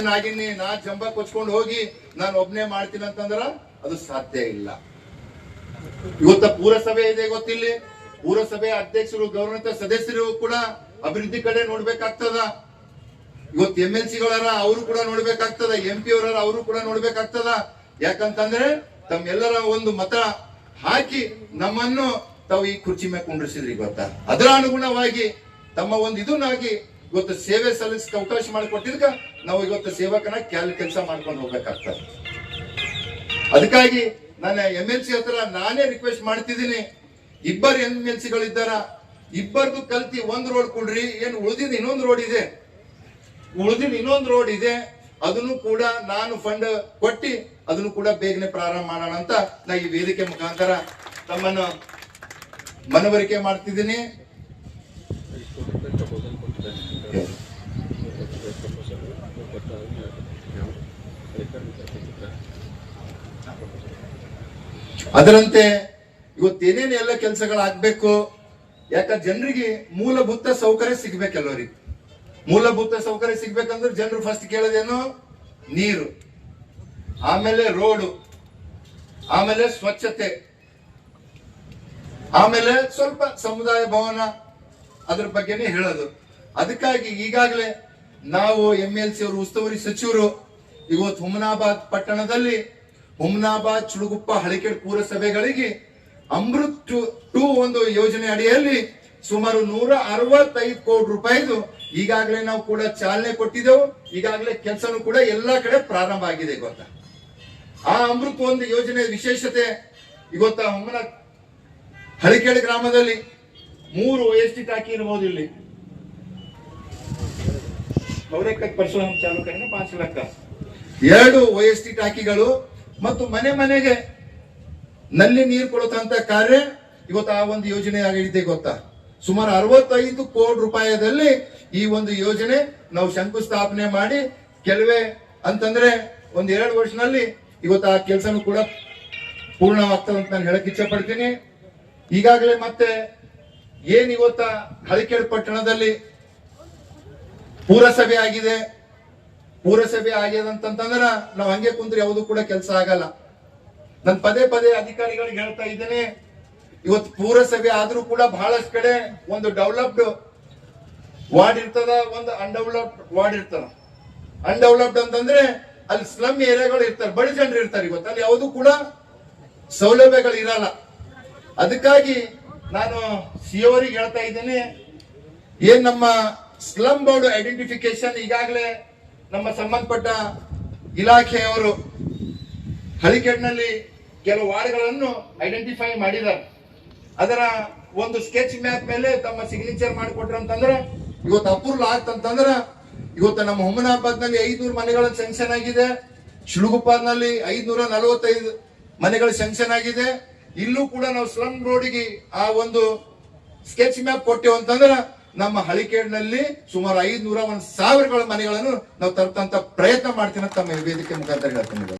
ರಾಜನಾಗಿನಿ ನಾ ಜಂಬ ಕೊಚ್ಕೊಂಡು ಹೋಗಿ ನಾನು ಒಬ್ನೇ ಮಾಡ್ತೀನಿ ಅಂತಂದ್ರ ಅದು ಸಾಧ್ಯ ಇಲ್ಲ. ಇವತ್ತ ಪುರಸಭೆ ಇದೆ ಗೊತ್ತಿಲ್ಲಿ? ಪುರಸಭೆ ಅಧ್ಯಕ್ಷರು ಗೌರವಿತ ಸದಸ್ಯರು ಕೂಡ ಅಭಿವೃದ್ಧಿ ಕಡೆ ನೋಡ್ಬೇಕಾಗ್ತದ. ಇವತ್ತು ಎಂ ಎಲ್ ಸಿಗಳಾರ ಅವರು ಕೂಡ ನೋಡ್ಬೇಕಾಗ್ತದ, ಎಂ ಪಿ ಅವರ ಅವರು ಕೂಡ ನೋಡ್ಬೇಕಾಗ್ತದ. ಯಾಕಂತಂದ್ರೆ ತಮ್ಮೆಲ್ಲರ ಒಂದು ಮತ ಹಾಕಿ ನಮ್ಮನ್ನು ತಾವು ಈ ಕುರ್ಚಿ ಮೇಲೆ ಕುಂಡ್ರಿಸಿದ್ರಿ ಗೊತ್ತಾ? ಅದರ ಅನುಗುಣವಾಗಿ ತಮ್ಮ ಒಂದು ಇದನ್ನಾಗಿ ಇವತ್ತು ಸೇವೆ ಸಲ್ಲಿಸಕ್ಕೆ ಅವಕಾಶ ಮಾಡಿಕೊಟ್ಟಿದ್ಕ ನಾವು ಇವತ್ತು ಸೇವಕನ ಕ್ಯಾಲ್ ಕೆಲಸ ಮಾಡ್ಕೊಂಡು ಹೋಗ್ಬೇಕಾಗ್ತದೆ. ಅದಕ್ಕಾಗಿ ನಾನು ಎಂ ಎಲ್ ಸಿ ಹತ್ರ ನಾನೇ ರಿಕ್ವೆಸ್ಟ್ ಮಾಡ್ತಿದ್ದೀನಿ. ಇಬ್ಬರು ಎಂ ಎಲ್ ಸಿಗಳಿದ್ದಾರ ಇಬ್ಬರದು ಕಲ್ತಿ ಒಂದ್ ರೋಡ್ ಕೊಡ್ರಿ, ಏನು ಉಳಿದಿದ್ ಇನ್ನೊಂದು ರೋಡ್ ಇದೆ. ಉಳಿದಿದ್ ಇನ್ನೊಂದು ರೋಡ್ ಇದೆ, ಅದನ್ನು ಕೂಡ ನಾನು ಫಂಡ್ ಕೊಟ್ಟಿ ಅದನ್ನು ಕೂಡ ಬೇಗನೆ ಪ್ರಾರಂಭ ಮಾಡೋಣ ಅಂತ ನಾ ಈ ವೇದಿಕೆ ಮುಖಾಂತರ ತಮ್ಮನ್ನು ಮನವರಿಕೆ ಮಾಡ್ತಿದ್ದೀನಿ. ಅದರಂತೆ ಇವತ್ತೇನೇನು ಎಲ್ಲ ಕೆಲಸಗಳಾಗಬೇಕು, ಯಾಕ ಜನರಿಗೆ ಮೂಲಭೂತ ಸೌಕರ್ಯ ಸಿಗ್ಬೇಕೆಲ್ಲರಿಗೆ ಮೂಲಭೂತ ಸೌಕರ್ಯ ಸಿಗ್ಬೇಕಂದ್ರೆ ಜನರು ಫಸ್ಟ್ ಕೇಳೋದೇನು? ನೀರು, ಆಮೇಲೆ ರೋಡು, ಆಮೇಲೆ ಸ್ವಚ್ಛತೆ, ಆಮೇಲೆ ಸ್ವಲ್ಪ ಸಮುದಾಯ ಭವನ ಅದ್ರ ಬಗ್ಗೆನೇ ಹೇಳೋದು. ಅದಕ್ಕಾಗಿ ಈಗಾಗಲೇ ನಾವು ಎಂ ಎಲ್ ಸಿ ಅವರು ಉಸ್ತುವಾರಿ ಸಚಿವರು ಇವತ್ತು ಹುಮನಾಬಾದ್ ಪಟ್ಟಣದಲ್ಲಿ ಹುಮನಾಬಾದ್ ಚುಡುಗುಪ್ಪ ಹಳಿಕೆಡ್ ಪುರಸಭೆಗಳಿಗೆ ಅಮೃತ್ ಟು- ಒಂದು ಯೋಜನೆ ಅಡಿಯಲ್ಲಿ ಸುಮಾರು ನೂರ ಅರವತ್ತೈದು ಕೋಟಿ ರೂಪಾಯಿದು ಈಗಾಗಲೇ ನಾವು ಕೂಡ ಚಾಲನೆ ಕೊಟ್ಟಿದ್ದೆವು. ಈಗಾಗಲೇ ಕೆಲಸನೂ ಕೂಡ ಎಲ್ಲಾ ಕಡೆ ಪ್ರಾರಂಭ ಆಗಿದೆ ಗೊತ್ತಾ. ಆ ಅಮೃತ್ ಒಂದು ಯೋಜನೆ ವಿಶೇಷತೆ ಇವತ್ತ ಹುಮನ ಹಳಿಕೆಡ್ ಗ್ರಾಮದಲ್ಲಿ ಮೂರು ಎಷ್ಟು ಟಾಕಿ ಇರಬಹುದು ಇಲ್ಲಿ. ಅವರೇ ಪರ್ಸೋನ ಚಾಲು ಕರೆನ ಪಾಂಚ್ ಲಕ್ಷ ಎರಡು ಟಿ ಟಾಕಿಗಳು ಮತ್ತು ಮನೆ ಮನೆಗೆ ನಲ್ಲಿ ನೀರು ಕೊಡುತ್ತಂತ ಕಾರ್ಯ ಇವತ್ತು ಆ ಒಂದು ಯೋಜನೆ ಆಗಿದೆ ಗೊತ್ತಾ? ಸುಮಾರು ಅರವತ್ತೈದು ಕೋಟಿ ರೂಪಾಯದಲ್ಲಿ ಈ ಒಂದು ಯೋಜನೆ ನಾವು ಶಂಕುಸ್ಥಾಪನೆ ಮಾಡಿ ಕೆಲವೇ ಅಂತಂದ್ರೆ ಒಂದ್ ಎರಡು ವರ್ಷದಲ್ಲಿ ಇವತ್ತು ಆ ಕೆಲಸನೂ ಕೂಡ ಪೂರ್ಣವಾಗ್ತದೆ ಅಂತ ನಾನು ಹೇಳಕ್ ಇಚ್ಛೆ ಪಡ್ತೀನಿ. ಈಗಾಗಲೇ ಮತ್ತೆ ಏನ್ ಇವತ್ತ ಹಳಿಕೆಡ್ ಪಟ್ಟಣದಲ್ಲಿ ಪೂರಸಭೆ ಆಗಿದೆ? ಪೂರಸಭೆ ಆಗ್ಯದ ಅಂತಂತಂದ್ರ ನಾವು ಹಂಗೆ ಕುಂದ್ರೆ, ಯಾವುದು ಕೂಡ ಕೆಲಸ ಆಗಲ್ಲ. ನಾನು ಪದೇ ಪದೇ ಅಧಿಕಾರಿಗಳಿಗೆ ಹೇಳ್ತಾ ಇದ್ದೇನೆ ಇವತ್ತು ಪೂರಸಭೆ ಆದ್ರೂ ಕೂಡ ಬಹಳಷ್ಟು ಕಡೆ ಒಂದು ಡೆವಲಪ್ಡ್ ವಾರ್ಡ್ ಇರ್ತದ, ಒಂದು ಅನ್ಡೆವಲಪ್ಡ್ ವಾರ್ಡ್ ಇರ್ತದ. ಅನ್ಡೆವಲಪ್ಡ್ ಅಂತಂದ್ರೆ ಅಲ್ಲಿ ಸ್ಲಮ್ ಏರಿಯಾಗಳು ಇರ್ತಾರೆ, ಬಡ ಜನರು ಇರ್ತಾರೆ ಇವತ್ತು. ಅಲ್ಲಿ ಯಾವುದು ಕೂಡ ಸೌಲಭ್ಯಗಳು ಇರಲ್ಲ. ಅದಕ್ಕಾಗಿ ನಾನು ಸಿ ಅವರಿಗೆ ಹೇಳ್ತಾ ಇದ್ದೀನಿ, ಏನ್ ನಮ್ಮ ಸ್ಲಮ್ ಬೋರ್ಡ್ ಐಡೆಂಟಿಫಿಕೇಶನ್ ಈಗಾಗಲೇ ನಮ್ಮ ಸಂಬಂಧಪಟ್ಟ ಇಲಾಖೆಯವರು ಹಳಿಕೆಡ್ನಲ್ಲಿ ಕೆಲವು ವಾರ್ಡ್ಗಳನ್ನು ಐಡೆಂಟಿಫೈ ಮಾಡಿದ್ದಾರೆ. ಅದರ ಒಂದು ಸ್ಕೆಚ್ ಮ್ಯಾಪ್ ಮೇಲೆ ತಮ್ಮ ಸಿಗ್ನೇಚರ್ ಮಾಡಿಕೊಟ್ರ ಅಂತಂದ್ರೆ, ಇವತ್ತು ಅಪೂರ್ವ ಆಗ್ತಂತಂದ್ರ ಇವತ್ತು ನಮ್ಮ ಹುಮನಾಬಾದ್ನಲ್ಲಿ ಐದ್ನೂರು ಮನೆಗಳ ಸ್ಯಾಂಕ್ಷನ್ ಆಗಿದೆ ಶಿಳುಗುಪ್ಪಾದ್ನಲ್ಲಿ ಐದ್ನೂರ ನಲವತ್ತೈದು ಮನೆಗಳು ಸ್ಯಾಂಕ್ಷನ್ ಆಗಿದೆ. ಇಲ್ಲೂ ಕೂಡ ನಾವು ಸ್ಲಮ್ ರೋಡಿಗೆ ಆ ಒಂದು ಸ್ಕೆಚ್ ಮ್ಯಾಪ್ ಕೊಟ್ಟೆವು ಅಂತಂದ್ರೆ ನಮ್ಮ ಹಳಿಕೇಡ್ನಲ್ಲಿ ಸುಮಾರು ಐದ್ನೂರ ಒಂದ್ ಸಾವಿರಗಳ ಮನೆಗಳನ್ನು ನಾವು ತರ್ತಂತ ಪ್ರಯತ್ನ ಮಾಡ್ತೀನಿ ತಮ್ಮ ವೇದಿಕೆ ಮುಖಾಂತರ ಹೇಳ್ತೀನಿ